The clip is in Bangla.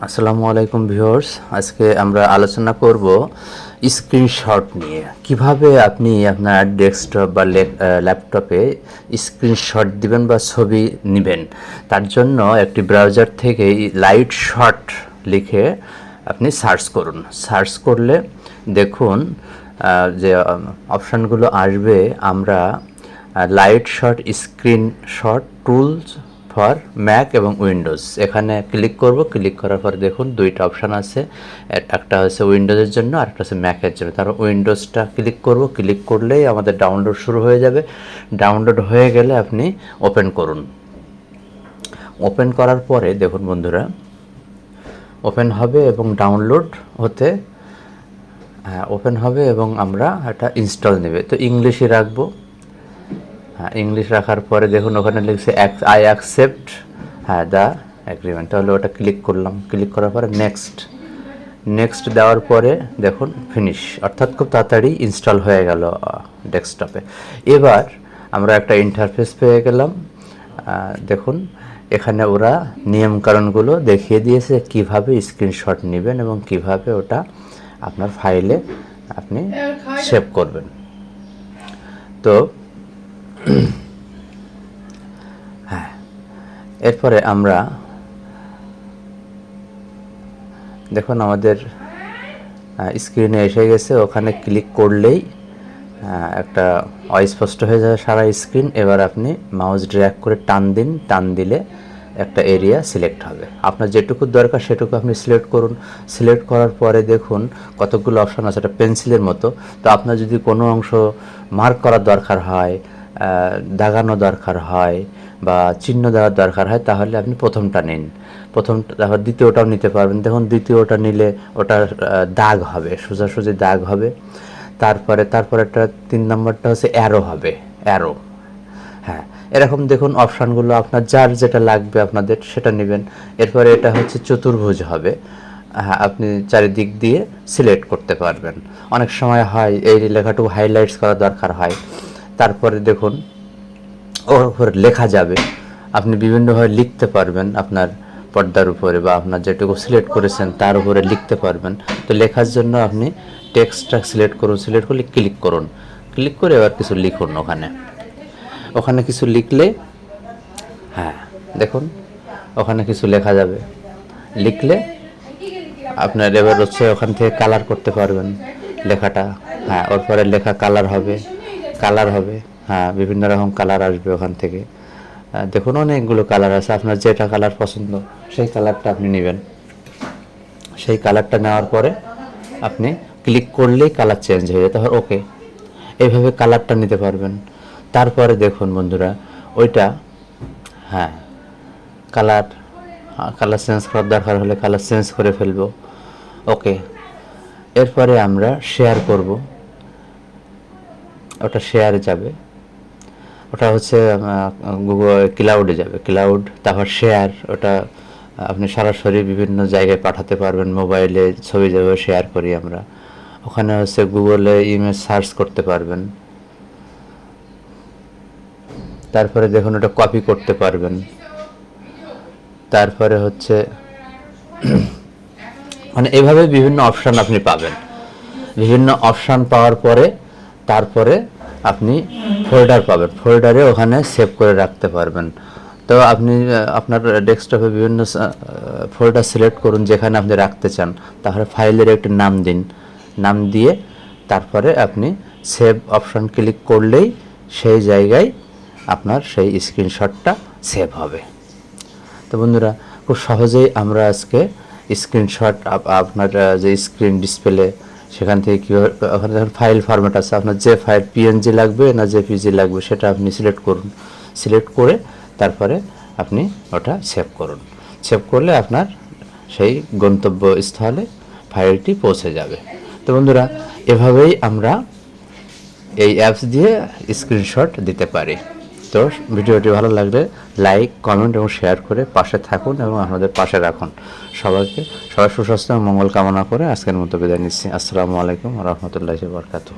আসসালামু আলাইকুম ভিউয়ার্স, আজকে আমরা আলোচনা করব স্ক্রিনশট নিয়ে। কীভাবে আপনি আপনার ডেস্কটপ বা ল্যাপটপে স্ক্রিনশট দিবেন বা ছবি নেবেন, তার জন্য একটি ব্রাউজার থেকে লাইট শট লিখে আপনি সার্চ করুন। সার্চ করলে দেখুন যে অপশানগুলো আসবে, আমরা light shot screen shot tools for Mac এবং উইন্ডোজ এখানে ক্লিক করব ক্লিক করার পর দেখুন দুইটা অপশান আছে। একটা হচ্ছে উইন্ডোজের জন্য, আর একটা হচ্ছে ম্যাকের জন্য। তার উইন্ডোজটা ক্লিক করব ক্লিক করলেই আমাদের ডাউনলোড শুরু হয়ে যাবে। ডাউনলোড হয়ে গেলে আপনি ওপেন করুন। ওপেন করার পরে দেখুন বন্ধুরা ওপেন হবে এবং ডাউনলোড হতে হ্যাঁ ওপেন হবে এবং আমরা এটা ইনস্টল নেবে। তো ইংলিশে রাখব। হ্যাঁ ইংলিশ রাখার পরে দেখুন ওখানে লিখছে আই অ্যাকসেপ্ট হ্যাঁ দ্য অ্যাগ্রিমেন্ট তাহলে ওটা ক্লিক করলাম। ক্লিক করার পরে নেক্সট নেক্সট দেওয়ার পরে দেখুন ফিনিশ অর্থাৎ খুব তাড়াতাড়ি ইনস্টল হয়ে গেল ডেস্কটপে এবার আমরা একটা ইন্টারফেস পেয়ে গেলাম। দেখুন এখানে ওরা নিয়মকানুনগুলো দেখিয়ে দিয়েছে কীভাবে স্ক্রিনশট নেবেন এবং কীভাবে ওটা আপনার ফাইলে আপনি সেভ করবেন। তো হ্যাঁ এরপরে আমরা দেখুন আমাদের স্ক্রিনে এসে গেছে, ওখানে ক্লিক করলেই একটা অস্পষ্ট হয়ে যাবে সারা স্ক্রিন এবার আপনি মাউস ড্র্যাগ করে টান দিন, টান দিলে একটা এরিয়া সিলেক্ট হবে। আপনার যেটুকু দরকার সেটুকু আপনি সিলেক্ট করুন। সিলেক্ট করার পরে দেখুন কতগুলো অপশন আছে এটা পেন্সিলের মতো। তো আপনার যদি কোনো অংশ মার্ক করার দরকার হয় দাগানো দরকার হয় বা চিহ্ন দেওয়ার দরকার হয়, তাহলে আপনি প্রথমটা নিন। প্রথম, তারপর দ্বিতীয়টাও নিতে পারবেন। দেখুন, দ্বিতীয়টা নিলে ওটার দাগ হবে, সোজাসুজি দাগ হবে। তারপরে তারপরে একটা তিন নম্বরটা হচ্ছে অ্যারো হবে অ্যারো হ্যাঁ এরকম দেখুন, অপশানগুলো আপনার যার যেটা লাগবে আপনাদের, সেটা নেবেন। এরপরে এটা হচ্ছে চতুর্ভুজ হবে। হ্যাঁ আপনি চারিদিক দিয়ে সিলেক্ট করতে পারবেন। অনেক সময় হয়, এই লেখাটুকু হাইলাইটস করা দরকার হয়। তারপরে দেখুন, ওর উপরে লেখা যাবে। আপনি বিভিন্নভাবে লিখতে পারবেন আপনার পর্দার উপরে বা আপনার যেটুকু সিলেক্ট করেছেন তার উপরে লিখতে পারবেন। তো লেখার জন্য আপনি টেক্সটটা সিলেক্ট করুন, সিলেক্ট করলে ক্লিক করুন। ক্লিক করে এবার কিছু লিখুন ওখানে। ওখানে কিছু লিখলে হ্যাঁ দেখুন, ওখানে কিছু লেখা যাবে। লিখলে আপনার এবার হচ্ছে ওখান থেকে কালার করতে পারবেন লেখাটা। হ্যাঁ ওর পরে লেখা কালার হবে। কালার হবে। হ্যাঁ বিভিন্ন রকম কালার আসবে ওখান থেকে। দেখুন, অনেকগুলো কালার আছে। আপনার যেটা কালার পছন্দ, সেই কালারটা আপনি নেবেন। সেই কালারটা নেওয়ার পরে আপনি ক্লিক করলেই কালার চেঞ্জ হয়ে যায়। তারপর ওকে এইভাবে কালারটা নিতে পারবেন। তারপরে দেখুন বন্ধুরা, ওইটা হ্যাঁ কালার কালার চেঞ্জ করার দরকার হলে কালার চেঞ্জ করে ফেলব। ওকে এরপরে আমরা শেয়ার করব। ওটা শেয়ারে যাবে। ওটা হচ্ছে গুগল ক্লাউডে যাবে। ক্লাউড তারপর শেয়ার ওটা আপনি সরাসরি বিভিন্ন জায়গায় পাঠাতে পারবেন। মোবাইলে ছবি যেভাবে শেয়ার করি আমরা। ওখানে হচ্ছে গুগলে ইমেজ সার্চ করতে পারবেন। তারপরে দেখুন, ওটা কপি করতে পারবেন। তারপরে হচ্ছে মানে এভাবে বিভিন্ন অপশান আপনি পাবেন। বিভিন্ন অপশান পাওয়ার পরে তারপরে আপনি ফোল্ডার পাবেন। ফোল্ডারে ওখানে সেভ করে রাখতে পারবেন। তো আপনি আপনার ডেস্কটপে বিভিন্ন ফোল্ডার সিলেক্ট করুন যেখানে আপনি রাখতে চান। তাহলে ফাইলের একটি নাম দিন। নাম দিয়ে তারপরে আপনি সেভ অপশান ক্লিক করলেই সেই জায়গায় আপনার সেই স্ক্রিনশটটা সেভ হবে। তো বন্ধুরা, খুব সহজেই আমরা আজকে স্ক্রিনশট আপনার যে স্ক্রিন ডিসপ্লে সেখান থেকে কীভাবে, ওখানে দেখুন ফাইল ফরম্যাট আছে, আপনার যে ফাইল পিএনজি লাগবে না যে জেপিজি লাগবে, সেটা আপনি সিলেক্ট করুন। সিলেক্ট করে তারপরে আপনি ওটা সেভ করুন। সেভ করলে আপনার সেই গন্তব্যস্থলে ফাইলটি পৌঁছে যাবে। তো বন্ধুরা, এভাবেই আমরা এই অ্যাপস দিয়ে স্ক্রিনশট দিতে পারি। তো ভিডিওটি ভালো লাগলে লাইক, কমেন্ট এবং শেয়ার করে পাশে থাকুন এবং আমাদের পাশে রাখুন। সবাইকে সবাই সুস্বাস্থ্য এবং মঙ্গল কামনা করে আজকের মতো বিদায় নিচ্ছি। আসসালামু আলাইকুম রহমতুল্লাহ বরকাতু